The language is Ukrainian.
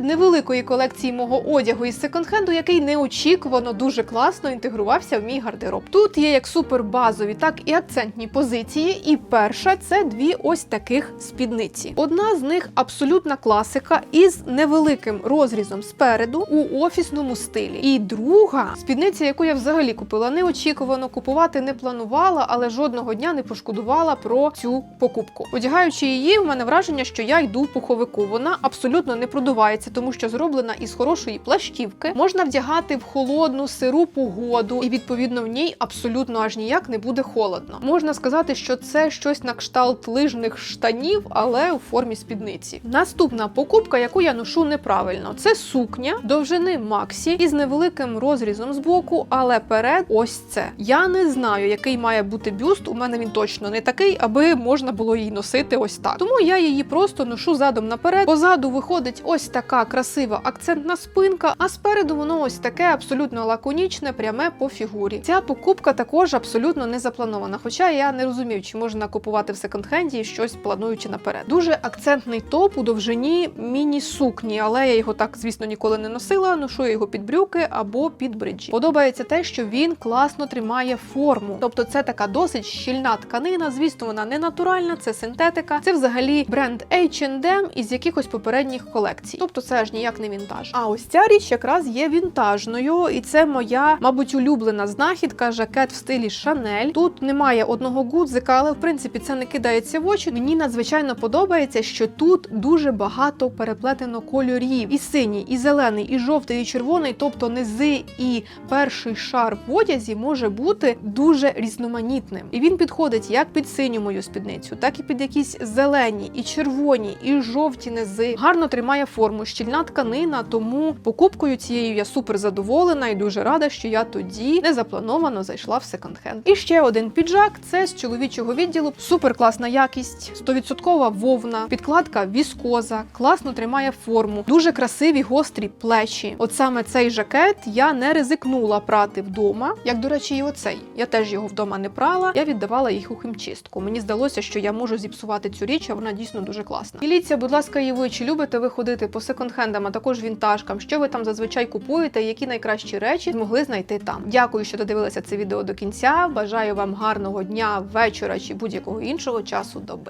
серед невеликої колекції мого одягу із секонд-хенду, який неочікувано дуже класно інтегрувався в мій гардероб. Тут є як супер базові, так і акцентні позиції. І перша це дві ось таких спідниці. Одна з них абсолютна класика із невеликим розрізом спереду у офісному стилі. І друга спідниця, яку я взагалі купила неочікувано, купувати не планувала, але жодного дня не пошкодувала про цю покупку. Одягаючи її, в мене враження, що я йду в пуховику. Вона абсолютно не продувається, тому що зроблена із хорошої плащівки. Можна вдягати в холодну сиру погоду, і відповідно в ній абсолютно аж ніяк не буде холодно. Можна сказати, що це щось на кшталт лижних штанів, але у формі спідниці. Наступна покупка, яку я ношу неправильно, це сукня довжини Максі із невеликим розрізом збоку, але перед ось це. Я не знаю, який має бути бюст. У мене він точно не такий, аби можна було її носити ось так. Тому я її просто ношу задом наперед. Позаду виходить ось така красива акцентна спинка, а спереду воно ось таке абсолютно лаконічне, пряме по фігурі. Ця покупка також абсолютно не запланована. Хоча я не розумів, чи можна купувати в секонд-хенді щось плануючи наперед. Дуже акцентний топ у довжині міні-сукні, але я його так, звісно, ніколи не носила. Ношу я його під брюки або під бриджі. Подобається те, що він класно тримає форму. Тобто, це така досить щільна тканина. Звісно, вона не натуральна, це синтетика. Це взагалі бренд H&M із якихось попередніх колекцій. Тобто, це аж ніяк не вінтаж. А ось ця річ якраз є вінтажною, і це моя, мабуть, улюблена знахідка жакет в стилі Шанель. Тут немає одного гудзика, але в принципі це не кидається в очі. Мені надзвичайно подобається, що тут дуже багато переплетено кольорів: і синій, і зелений, і жовтий, і червоний, тобто низи і перший шар в одязі може бути дуже різноманітним. І він підходить як під синю мою спідницю, так і під якісь зелені, і червоні, і жовті низи. Гарно тримає форму, щільна тканина. Тому покупкою цією я супер задоволена і дуже рада, що я тоді незаплановано зайшла в секонд-хенд. І ще один піджак це з чоловічого відділу. Супер класна якість, 100% вовна, підкладка віскоза, класно тримає форму, дуже красиві гострі плечі. От саме цей жакет я не ризикнула прати вдома. Як до речі, і оцей. Я теж його вдома не прала. Я віддавала їх у хімчистку. Мені здалося, що я можу зіпсувати цю річ, а вона дійсно дуже класна. Діліться, будь ласка, і ви чи любите ви ходити по секонд-хендам, а також вінтажкам? Що ви там зазвичай купуєте? Які найкращі речі змогли знайти там? Дякую, що додивилися це відео до кінця. Бажаю вам гарного дня, вечора чи будь-якого іншого часу доби.